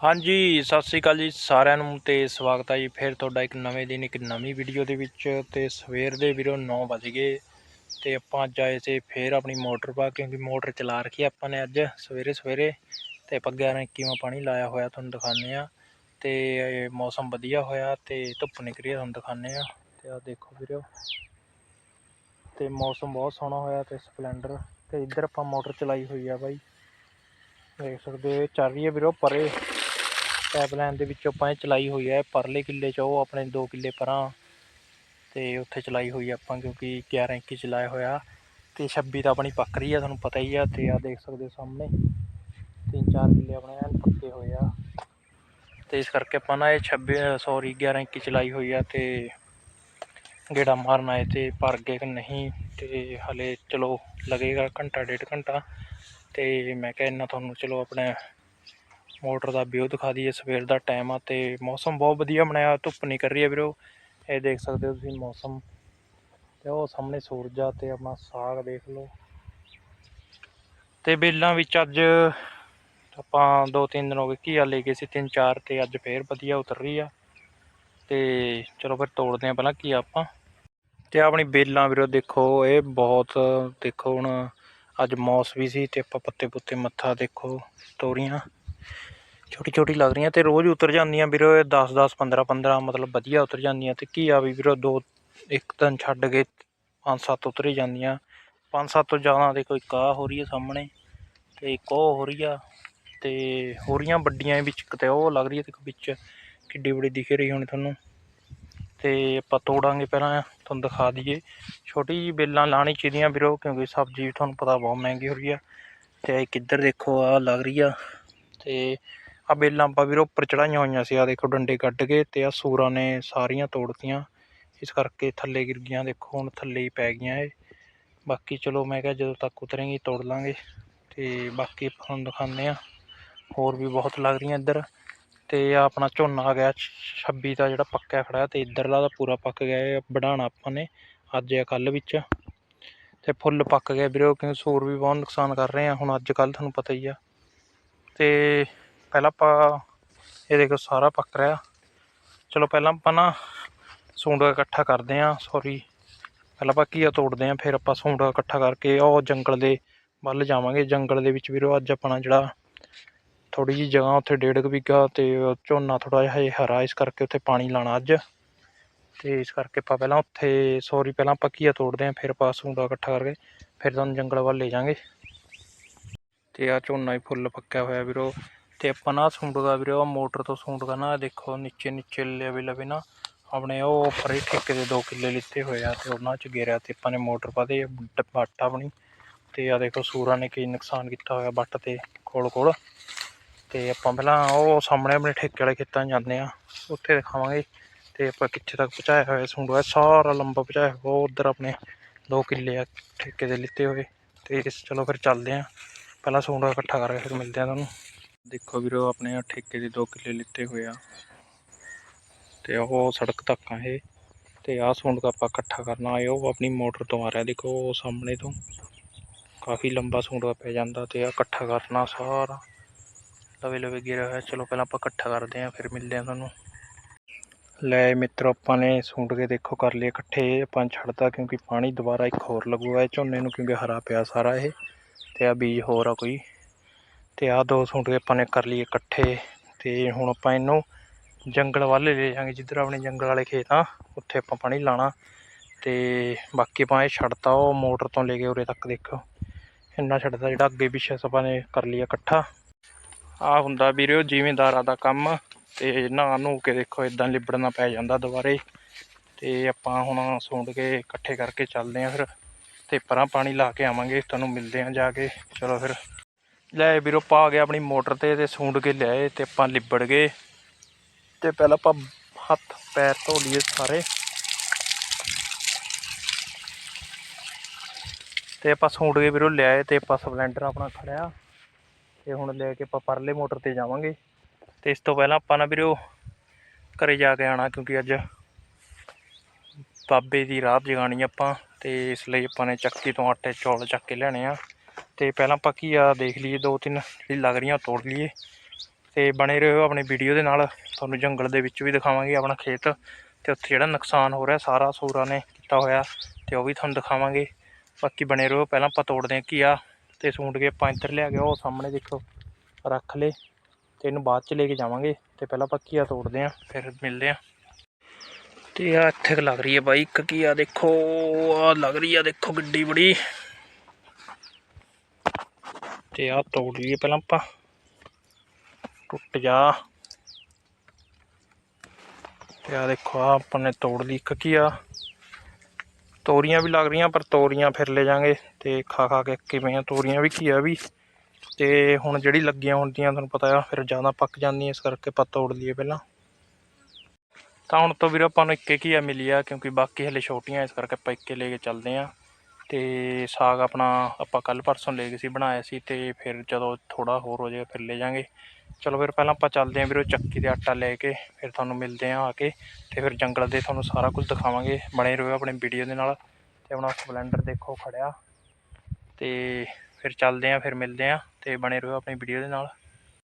ਹਾਂਜੀ, ਸਤਿ ਸ੍ਰੀ ਅਕਾਲ ਜੀ ਸਾਰਿਆਂ ਨੂੰ ਤੇ ਸਵਾਗਤ ਹੈ ਜੀ ਫਿਰ ਤੁਹਾਡਾ ਇੱਕ ਨਵੇਂ ਦਿਨ, ਇੱਕ ਨਵੀਂ ਵੀਡੀਓ ਦੇ ਵਿੱਚ ਤੇ ਸਵੇਰ ਦੇ ਵੀਰੋ 9 ਵਜ ਗਏ ਤੇ ਆਪਾਂ ਅੱਜ ਆਏ ਸੀ ਫਿਰ ਆਪਣੀ ਮੋਟਰ ਪਾ ਕਿਉਂਕਿ ਮੋਟਰ ਚਲਾ ਰੱਖੀ ਆਪਾਂ ਨੇ ਅੱਜ ਸਵੇਰੇ ਸਵੇਰੇ ਤੇ ਆਪਾਂ 11 21 ਪਾਣੀ ਲਾਇਆ ਹੋਇਆ ਤੁਹਾਨੂੰ ਦਿਖਾਉਂਦੇ ਆ ਤੇ ਮੌਸਮ ਵਧੀਆ ਹੋਇਆ ਤੇ ਧੁੱਪ ਨਿਕਲੀ ਆ ਤੁਹਾਨੂੰ ਦਿਖਾਉਂਦੇ ਆ ਤੇ ਆ ਦੇਖੋ ਵੀਰੋ ਤੇ ਮੌਸਮ ਬਹੁਤ ਸੋਹਣਾ ਹੋਇਆ ਤੇ ਸਪਲੈਂਡਰ ਤੇ ਇੱਧਰ ਆਪਾਂ ਮੋਟਰ ਚਲਾਈ ਹੋਈ ਆ ਬਾਈ। ਦੇਖ ਸਕਦੇ ਹੋ ਚੱਲ ਰਹੀ ਹੈ ਵੀਰੋ ਪਰੇ। ਪਾਈਪਲਾਈਨ ਦੇ ਵਿੱਚੋਂ ਆਪਾਂ ਇਹ ਚਲਾਈ ਹੋਈ ਹੈ, ਪਰਲੇ ਕਿੱਲੇ 'ਚ, ਉਹ ਆਪਣੇ 2 ਕਿੱਲੇ ਪਰਾਂ। ਤੇ ਉੱਥੇ ਚਲਾਈ ਹੋਈ ਆਪਾਂ, ਕਿਉਂਕਿ 11 ਇੰਕੀ ਚਲਾਇਆ ਹੋਇਆ। ਤੇ 26 ਤਾਂ ਆਪਣੀ ਪੱਕ ਰਹੀ ਆ, ਤੁਹਾਨੂੰ ਪਤਾ ਹੀ ਆ, ਤੇ ਆ ਦੇਖ ਸਕਦੇ ਹੋ ਸਾਹਮਣੇ। ਤਿੰਨ ਚਾਰ ਕਿੱਲੇ ਆਪਣੇ ਐਨ ਪੱਕੇ ਹੋਏ ਆ। ਤੇ ਇਸ ਕਰਕੇ ਆਪਾਂ ਨਾ ਇਹ 26 ਸੌਰੀ 11 ਇੰਕੀ ਚਲਾਈ ਹੋਈ ਆ, ਤੇ ਗੇੜਾ ਮਾਰਨ ਆਏ ਤੇ ਭਰ ਗਏ ਕਿ ਨਹੀਂ, ਤੇ ਹਲੇ ਚਲੋ ਲੱਗੇਗਾ ਘੰਟਾ, ਡੇਢ ਘੰਟਾ। ਤੇ ਮੈਂ ਕਿਹਾ ਇੰਨਾ ਤੁਹਾਨੂੰ, ਚਲੋ ਆਪਣੇ ਮੋਟਰ ਦਾ ਵਿਊ ਦਿਖਾ ਦਈਏ, ਸਵੇਰ ਦਾ ਟਾਈਮ ਆ ਤੇ ਮੌਸਮ ਬਹੁਤ ਵਧੀਆ ਬਣਾਇਆ ਧੁੱਪ ਨਹੀਂ ਕਰ ਰਹੀ ਹੈ ਵੀਰੋ। ਇਹ ਦੇਖ ਸਕਦੇ ਹੋ ਤੁਸੀਂ ਮੌਸਮ। ਤੇ ਉਹ ਸਾਹਮਣੇ ਸੂਰਜ ਆ ਤੇ ਆਪਣਾ ਸਾਗ ਦੇਖ ਲਓ। ਤੇ ਬੇਲਾਂ ਵਿੱਚ ਅੱਜ ਆਪਾਂ ਦੋ ਤਿੰਨ ਦਿਨ ਹੋ ਗਏ, ਘੀਆ ਲੈ ਗਏ ਸੀ ਤਿੰਨ ਚਾਰ ਤੇ ਅੱਜ ਫੇਰ ਵਧੀਆ ਉਤਰ ਰਹੀ ਆ। ਤੇ ਚਲੋ ਫਿਰ ਤੋੜਦੇ ਆ ਪਹਿਲਾਂ ਘੀਆ ਆਪਾਂ। ਤੇ ਆਪਣੀ ਬੇਲਾਂ ਵੀਰੋ ਦੇਖੋ, ਇਹ ਬਹੁਤ ਦੇਖੋ ਹੁਣ ਅੱਜ ਮੌਸ ਵੀ ਸੀ ਤੇ ਆਪਾਂ ਪੱਤੇ ਪੁੱਤੇ ਮੱਥਾ ਦੇਖੋ ਤੋਰੀਆਂ। ਛੋਟੀ ਛੋਟੀ ਲੱਗ ਰਹੀਆਂ ਤੇ ਰੋਜ਼ ਉਤਰ ਜਾਂਦੀਆਂ ਵੀਰੋ, ਇਹ 10 10 15 15 ਮਤਲਬ ਵਧੀਆ ਉਤਰ ਜਾਂਦੀਆਂ ਤੇ ਘੀਆ ਵੀ ਵੀਰੋ, ਦੋ, ਇੱਕ ਦਿਨ ਛੱਡ ਕੇ ਪੰਜ, ਸੱਤ ਉਤਰ ਜਾਂਦੀਆਂ। ਪੰਜ, ਸੱਤ ਤੋਂ ਜ਼ਿਆਦਾ ਦੇ ਕੋਈ ਕਾਹ ਹੋ ਰਹੀ ਹੈ ਸਾਹਮਣੇ ਤੇ ਇੱਕ ਉਹ ਹੋ ਰਹੀ ਆ ਤੇ ਹੋ ਰਹੀਆਂ ਵੱਡੀਆਂ ਵਿੱਚ ਕਿਤੇ ਉਹ ਲੱਗ ਰਹੀ ਹੈ ਤੇ ਵਿੱਚ ਕਿੱਡੀ ਬੜੀ ਦਿਖ ਰਹੀ ਹੋਣੀ ਤੁਹਾਨੂੰ। ਤੇ ਆਪਾਂ ਤੋੜਾਂਗੇ ਪਹਿਲਾਂ, ਤੁਹਾਨੂੰ ਦਿਖਾ ਦਈਏ। ਛੋਟੀ ਜਿਹੀ ਬੇਲਾਂ ਲਾਣੀ ਚਾਹੀਦੀਆਂ ਵੀਰੋ, ਕਿਉਂਕਿ ਸਬਜ਼ੀ ਤੁਹਾਨੂੰ ਪਤਾ ਬਹੁਤ ਮਹਿੰਗੀ ਹੋ ਰਹੀ ਆ। ਤੇ ਕਿੱਧਰ ਦੇਖੋ ਆ ਲੱਗ ਰਹੀ ਆ। ਅਤੇ ਆਹ ਬੇਲਾਂ ਆਪਾਂ ਵੀਰੋ ਉੱਪਰ ਚੜਾਈਆਂ ਹੋਈਆਂ ਸੀ, ਆਹ ਦੇਖੋ ਡੰਡੇ ਕੱਢ ਕੇ ਅਤੇ ਆਹ ਸੂਰਾਂ ਨੇ ਸਾਰੀਆਂ ਤੋੜਤੀਆਂ। ਇਸ ਕਰਕੇ ਥੱਲੇ ਗਿਰ ਗਈਆਂ, ਦੇਖੋ ਹੁਣ ਥੱਲੇ ਹੀ ਪੈ ਗਈਆਂ ਇਹ। ਬਾਕੀ ਚਲੋ ਮੈਂ ਕਿਹਾ ਜਦੋਂ ਤੱਕ ਉਤਰੇਂਗੀ ਤੋੜ ਲਾਂਗੇ ਅਤੇ ਬਾਕੀ ਆਪਾਂ ਤੁਹਾਨੂੰ ਦਿਖਾਉਂਦੇ ਹਾਂ। ਹੋਰ ਵੀ ਬਹੁਤ ਲੱਗ ਰਹੀਆਂ ਇੱਧਰ। ਅਤੇ ਆ ਆਪਣਾ ਝੋਨਾ ਆ ਗਿਆ 26 ਦਾ ਜਿਹੜਾ ਪੱਕਿਆ ਖੜਾ ਅਤੇ ਇੱਧਰਲਾ ਤਾਂ ਪੂਰਾ ਪੱਕ ਗਿਆ, ਇਹ ਵਢਾਉਣਾ ਆਪਾਂ ਨੇ ਅੱਜ ਜਾਂ ਕੱਲ੍ਹ ਵਿੱਚ। ਅਤੇ ਫੁੱਲ ਪੱਕ ਗਿਆ ਵੀਰੋ, ਕਿਉਂਕਿ ਸੂਰ ਵੀ ਬਹੁਤ ਨੁਕਸਾਨ ਕਰ ਰਹੇ ਆ, ਹੁਣ ਅੱਜ ਕੱਲ੍ਹ ਤੁਹਾਨੂੰ ਪਤਾ ਹੀ ਆ। ਤੇ ਪਹਿਲਾਂ ਆਪਾਂ ਇਹ ਦੇਖੋ ਸਾਰਾ ਪੱਕ ਰਿਹਾ। ਚਲੋ ਪਹਿਲਾਂ ਆਪਾਂ ਨਾ ਸੂੰਡਾ ਇਕੱਠਾ ਕਰਦੇ ਆ ਸੌਰੀ ਪਹਿਲਾਂ ਆਪਾਂ ਘੀਆ ਤੋੜਦੇ ਆ ਫਿਰ ਆਪਾਂ ਸੂੰਡਾ ਇਕੱਠਾ ਕਰਕੇ ਉਹ ਜੰਗਲ ਦੇ ਵੱਲ ਜਾਵਾਂਗੇ। ਜੰਗਲ ਦੇ ਵਿੱਚ ਵੀਰੋ ਅੱਜ ਆਪਣਾ ਜਿਹੜਾ ਥੋੜੀ ਜਿਹੀ ਜਗ੍ਹਾ ਉੱਥੇ ਡੇਢ ਕੁ ਵੀਘਾ ਤੇ ਝੋਨਾ ਥੋੜਾ ਜਿਹਾ ਹਜੇ ਹਰਾ, ਇਸ ਕਰਕੇ ਉੱਥੇ ਪਾਣੀ ਲਾਣਾ ਅੱਜ। ਤੇ ਇਸ ਕਰਕੇ ਆਪਾਂ ਪਹਿਲਾਂ ਉੱਥੇ ਸੌਰੀ ਪਹਿਲਾਂ ਆਪਾਂ ਘੀਆ ਤੋੜਦੇ ਆ ਫਿਰ ਆਪਾਂ ਸੂੰਡਾ ਇਕੱਠਾ ਕਰਕੇ ਫਿਰ ਤੁਹਾਨੂੰ ਜੰਗਲ ਵੱਲ ਲੈ ਜਾਵਾਂਗੇ। ਤੇ ਆ ਝੋਨਾ ਹੀ ਫੁੱਲ ਪੱਕਿਆ ਹੋਇਆ ਵੀਰੋ। ਤੇ ਆਪਾਂ ਨਾ ਸੂੰਡਗਾ ਵੀਰੋ ਮੋਟਰ ਤੋਂ ਸੂੰਡਗਾ ਨਾ ਦੇਖੋ ਨੀਚੇ ਨੀਚੇ ਲਵੇ ਲਵੇ ਨਾ, ਆਪਣੇ ਉਹ ਪਰੇ ਠੇਕੇ ਦੇ 2 ਕਿੱਲੇ ਲਿੱਤੇ ਹੋਏ ਆ ਤੇ ਉਹਨਾਂ ਚ ਗੇਰਿਆ ਤੇ ਆਪਾਂ ਨੇ ਮੋਟਰ ਪਾਦੇ ਬੱਟ ਆਪਣੀ। ਤੇ ਆ ਦੇਖੋ ਸੂਰਾਂ ਨੇ ਕੀ ਨੁਕਸਾਨ ਕੀਤਾ ਹੋਇਆ ਬੱਟ ਤੇ ਕੋਲ ਕੋਲ। ਤੇ ਆਪਾਂ ਪਹਿਲਾਂ ਉਹ ਸਾਹਮਣੇ ਆਪਣੇ ਠੇਕੇ ਵਾਲੇ ਖੇਤਾਂ 'ਚ ਜਾਂਦੇ ਆ, ਉੱਥੇ ਦਿਖਾਵਾਂਗੇ। ਤੇ ਆਪਾਂ ਕਿੱਥੇ ਤੱਕ ਪਹੁੰਚਾਇਆ ਹੋਇਆ ਸੂੰਡਗਾ ਸਾਰਾ ਲੰਬਾ ਪਹੁੰਚਾਇਆ ਹੋਇਆ, ਉਹ ਉਧਰ ਆਪਣੇ 2 ਕਿੱਲੇ ਆ, ਠੇਕੇ ਦੇ ਲਿੱਤੇ ਹੋਏ। ਤੇ ਇਸ ਚਲੋ ਫਿਰ ਚੱਲਦੇ ਆ। ਪਹਿਲਾਂ ਸੂੰਡਾ ਇਕੱਠਾ ਕਰਕੇ ਫਿਰ ਮਿਲਦੇ ਆ ਤੁਹਾਨੂੰ। ਦੇਖੋ ਵੀਰੋ, ਆਪਣੇ ਆਹ ਠੇਕੇ ਦੇ 2 ਕਿੱਲੇ ਲਿੱਤੇ ਹੋਏ ਆ। ਤੇ ਉਹ ਸੜਕ ਤੱਕ ਆ ਇਹ। ਤੇ ਆਹ ਸੂੰਡ ਆਪਾਂ ਇਕੱਠਾ ਕਰਨਾ। ਆਏ ਉਹ ਆਪਣੀ ਮੋਟਰ ਤੋਂ ਆ ਰਿਹਾ। ਦੇਖੋ, ਉਹ ਸਾਹਮਣੇ ਤੋਂ। ਕਾਫੀ ਲੰਬਾ ਸੂੰਡਾ ਪੈ ਜਾਂਦਾ ਤੇ ਆ ਇਕੱਠਾ ਕਰਨਾ ਸਾਰਾ। ਲਵੇ ਲਵੇ ਗਿਰਿਆ ਹੋਇਆ। ਚਲੋ, ਪਹਿਲਾਂ ਆਪਾਂ ਇਕੱਠਾ ਕਰਦੇ ਆ, ਫਿਰ ਮਿਲਦੇ ਆ ਤੁਹਾਨੂੰ। ਲੈ ਮਿੱਤਰੋ, ਆਪਾਂ ਨੇ ਸੂੰਡ ਕੇ ਦੇਖੋ ਕਰ ਲਏ ਇਕੱਠੇ। ਆਪਾਂ ਛੱਡਦਾ ਕਿਉਂਕਿ ਪਾਣੀ ਦੁਬਾਰਾ ਇੱਕ ਹੋਰ ਲੱਗੂਗਾ। ਇਹ ਝੋਨੇ ਨੂੰ ਕਿਉਂਕਿ ਹਰਾ ਪਿਆ ਸਾਰਾ ਇਹ। ਤੇ ਆ ਬੀਜ ਹੋਰ ਆ ਕੋਈ। ਤੇ ਆ ਦੋ ਸੂੰਡ ਕੇ ਆਪਾਂ ਨੇ ਕਰ ਲਈਏ ਇਕੱਠੇ। ਤੇ ਹੁਣ ਆਪਾਂ ਇਹਨੂੰ ਜੰਗਲ ਵੱਲ ਲੈ ਜਾਾਂਗੇ ਜਿੱਧਰ ਆਪਣੇ ਜੰਗਲ ਵਾਲੇ ਖੇਤ ਆ, ਉੱਥੇ ਆਪਾਂ ਪਾਣੀ ਲਾਣਾ। ਤੇ ਬਾਕੀ ਆਪਾਂ ਇਹ ਛੱਡਤਾ ਉਹ ਮੋਟਰ ਤੋਂ ਲੈ ਕੇ ਉਰੇ ਤੱਕ ਦੇਖੋ। ਇੰਨਾ ਛੱਡਦਾ ਜਿਹੜਾ ਅੱਗੇ ਪਿੱਛੇ ਆਪਾਂ ਨੇ ਕਰ ਲਿਆ ਇਕੱਠਾ। ਆ ਹੁੰਦਾ ਵੀਰਿਓ ਜ਼ਿਮੀਂਦਾਰਾਂ ਦਾ ਕੰਮ, ਤੇ ਨਾ ਨੂੰ ਕੇ ਦੇਖੋ ਇਦਾਂ ਲਿਬੜਨਾ ਪੈ ਜਾਂਦਾ ਦੁਬਾਰੇ। ਤੇ ਆਪਾਂ ਹੁਣ ਸੁੰਡ ਕੇ ਇਕੱਠੇ ਕਰਕੇ ਚੱਲਦੇ ਆਂ ਫਿਰ। ਤੇ ਪਰਾਂ ਪਾਣੀ ਲਾ ਕੇ ਆਵਾਂਗੇ, ਤੁਹਾਨੂੰ ਮਿਲਦੇ ਆਂ ਜਾ ਕੇ। ਚਲੋ ਫਿਰ। ਲੈ ਵੀਰੋ, ਪਾ ਗਿਆ ਆਪਣੀ ਮੋਟਰ ਤੇ ਤੇ ਸੂੰਡ ਕੇ ਲਿਆਏ ਤੇ ਆਪਾਂ ਲਿਬੜ ਗਏ। ਤੇ ਪਹਿਲਾਂ ਆਪਾਂ ਹੱਥ ਪੈਰ ਧੋ ਲਈਏ ਸਾਰੇ। ਤੇ ਆਪਾਂ ਸੂੰਡ ਕੇ ਵੀਰੋ ਲਿਆਏ ਤੇ ਆਪਾਂ ਸਪਲੈਂਡਰ ਆਪਣਾ ਖੜਿਆ। ਤੇ ਹੁਣ ਲੈ ਕੇ ਆਪਾਂ ਪਰਲੇ ਮੋਟਰ ਤੇ ਜਾਵਾਂਗੇ। ਤੇ ਇਸ ਤੋਂ ਪਹਿਲਾਂ ਆਪਾਂ ਨਾ ਵੀਰੋ ਘਰੇ ਜਾ ਕੇ ਆਣਾ ਕਿਉਂਕਿ ਅੱਜ ਬਾਬੇ ਦੀ ਰਾਤ ਜਗਾਣੀ ਆਪਾਂ। ਤੇ ਇਸ ਲਈ ਆਪਾਂ ਨੇ ਚੱਕੀ ਤੋਂ ਆਟੇ ਚੌਲ ਚੱਕ ਕੇ ਲੈਣੇ ਆ। ਤੇ ਪਹਿਲਾਂ ਆਪਾਂ ਕੀ ਆ, ਦੇਖ ਲਈਏ, ਦੋ ਤਿੰਨ ਜਿਹੜੀ ਲੱਗ ਰਹੀਆਂ ਉਹ ਤੋੜ ਲਈਏ। ਤੇ ਬਣੇ ਰਹੋ ਆਪਣੀ ਵੀਡੀਓ ਦੇ ਨਾਲ। ਤੁਹਾਨੂੰ ਜੰਗਲ ਦੇ ਵਿੱਚ ਵੀ ਦਿਖਾਵਾਂਗੇ ਆਪਣਾ ਖੇਤ। ਤੇ ਉੱਥੇ ਜਿਹੜਾ ਨੁਕਸਾਨ ਹੋ ਰਿਹਾ, ਸਾਰਾ ਸੂਰਾਂ ਨੇ ਕੀਤਾ ਹੋਇਆ, ਤੇ ਉਹ ਵੀ ਤੁਹਾਨੂੰ ਦਿਖਾਵਾਂਗੇ। ਬਾਕੀ ਬਣੇ ਰਹੋ, ਪਹਿਲਾਂ ਆਪਾਂ ਤੋੜਦੇ ਹਾਂ ਘੀਆ। ਤੇ ਸੂੰਡ ਕੇ ਆਪਾਂ ਇੱਧਰ ਲਿਆ ਗਿਆ ਉਹ ਸਾਹਮਣੇ ਦੇਖੋ, ਰੱਖ ਲੇ ਤੇ ਇਹਨੂੰ ਬਾਅਦ ਚ ਲੈ ਕੇ ਜਾਵਾਂਗੇ। ਤੇ ਪਹਿਲਾਂ ਆਪਾਂ ਘੀਆ ਤੋੜਦੇ ਹਾਂ, ਫਿਰ ਮਿਲਦੇ ਹਾਂ। ਤੇ ਆ ਇੱਥੇ ਲੱਗ ਰਹੀ ਹੈ ਬਾਈ, ਇੱਕ ਘੀਆ ਦੇਖੋ ਆ ਲੱਗ ਰਹੀ ਆ ਦੇਖੋ ਗੱਡੀ ਬੜੀ। ਤੇ ਆ ਤੋੜ ਲਈਏ ਪਹਿਲਾਂ ਆਪਾਂ। ਟੁੱਟ ਜਾ। ਤੇ ਆ ਦੇਖੋ ਆ ਆਪਾਂ ਨੇ ਤੋੜ ਲਈ, ਇੱਕ ਘੀਆ ਤੋਰੀਆਂ ਵੀ ਲੱਗ ਰਹੀਆਂ, ਪਰ ਤੋਰੀਆਂ ਫਿਰ ਲੈ ਜਾਾਂਗੇ। ਤੇ ਖਾ ਖਾ ਕੇ ਕਿਵੇਂ ਆ, ਤੋਰੀਆਂ ਵੀ ਘੀਆ ਵੀ। ਤੇ ਹੁਣ ਜਿਹੜੀ ਲੱਗੀਆਂ ਹੁੰਦੀਆਂ, ਤੁਹਾਨੂੰ ਪਤਾ ਆ, ਫਿਰ ਜ਼ਿਆਦਾ ਪੱਕ ਜਾਂਦੀਆਂ, ਇਸ ਕਰਕੇ ਆਪਾਂ ਤੋੜ ਲਈਏ ਪਹਿਲਾਂ। ਤਾਂ ਹੁਣ ਤੋਂ ਵੀਰ ਆਪਾਂ ਨੂੰ ਇੱਕ ਇੱਕ ਹੀ ਆ ਮਿਲੀ ਆ, ਕਿਉਂਕਿ ਬਾਕੀ ਹਲੇ ਛੋਟੀਆਂ, ਇਸ ਕਰਕੇ ਆਪਾਂ ਇੱਕੇ ਲੈ ਕੇ ਚੱਲਦੇ ਆ। ਤੇ ਸਾਗ ਆਪਣਾ ਆਪਾਂ ਕੱਲ ਪਰਸੋਂ ਲੈ ਗਏ ਸੀ, ਬਣਾਇਆ ਸੀ ਤੇ ਫਿਰ ਜਦੋਂ ਥੋੜਾ ਹੋਰ ਹੋ ਜਾਏਗਾ ਫਿਰ ਲੈ ਜਾਾਂਗੇ ਚਲੋ ਫਿਰ ਪਹਿਲਾਂ ਆਪਾਂ ਚੱਲਦੇ ਆਂ ਵੀਰੋ ਚੱਕੀ ਦੇ ਆਟਾ ਲੈ ਕੇ, ਫਿਰ ਤੁਹਾਨੂੰ ਮਿਲਦੇ ਆਂ ਆ ਕੇ ਤੇ ਫਿਰ ਜੰਗਲ ਦੇ ਤੁਹਾਨੂੰ ਸਾਰਾ ਕੁਝ ਦਿਖਾਵਾਂਗੇ, ਬਣੇ ਰਹੋ ਆਪਣੇ ਵੀਡੀਓ ਦੇ ਨਾਲ। ਤੇ ਆਪਣਾ ਸਪਲੈਂਡਰ ਦੇਖੋ ਖੜਿਆ। ਤੇ ਫਿਰ ਚੱਲਦੇ ਆਂ, ਫਿਰ ਮਿਲਦੇ ਆਂ ਤੇ ਬਣੇ ਰਹੋ ਆਪਣੀ ਵੀਡੀਓ ਦੇ ਨਾਲ।